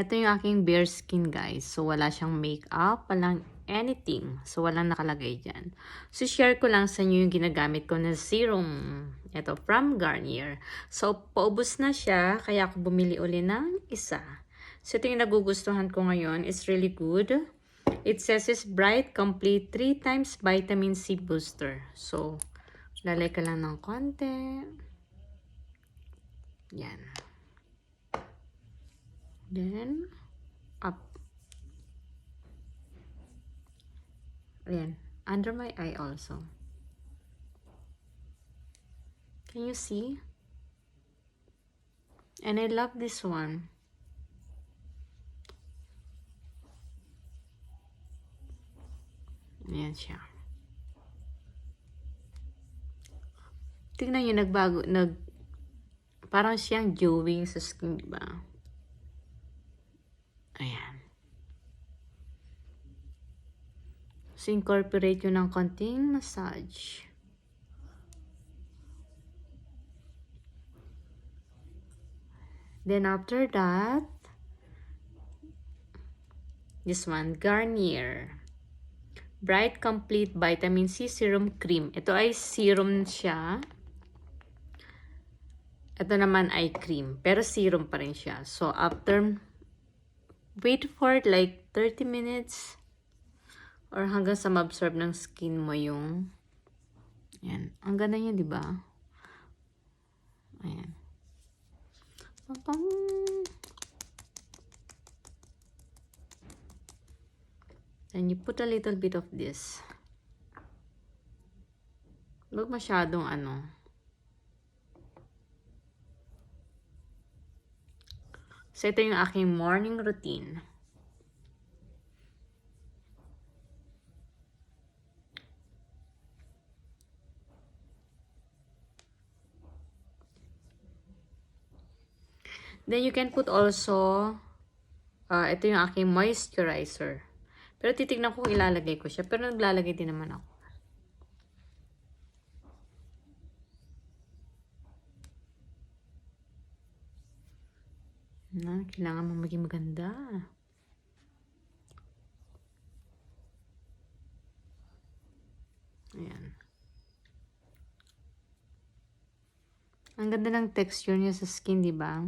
Ito yung aking bare skin, guys. So, wala siyang makeup, walang anything. So, walang nakalagay dyan. So, share ko lang sa inyo yung ginagamit ko na serum. Ito, from Garnier. So, paubos na siya, kaya ako bumili uli ng isa. So, ito yung nagugustuhan ko ngayon. It's really good. It says it's bright, complete, 3 times vitamin C booster. So, lalay ka lang ng konti. Yan. Then, up. Ayan. Under my eye also. Can you see? And I love this one. Ayan siya. Tingnan nyo, nagbago, nag, parang siyang glowing sa skin, di ba? Ayan. So, incorporate yun ng konting massage. Then, after that, this one, Garnier. Bright Complete Vitamin C Serum Cream. Ito ay serum siya. Ito naman ay cream. Pero serum pa rin siya. So, after, wait for like 30 minutes or hanggang sa ma-absorb ng skin mo yung yan. Ang ganda niya, di ba? Ayan. Pam-pam. And you put a little bit of this. Huwag masyadong ano. So, ito yung aking morning routine. Then, you can put also, uh, ito yung aking moisturizer. Pero titignan ko kung ilalagay ko siya. Pero naglalagay din naman ako. Na, kailangan mo maging maganda. Ayan. Ang ganda ng texture niya sa skin, di ba?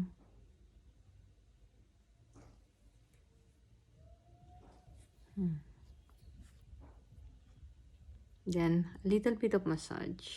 Hmm. Then, a little bit of massage.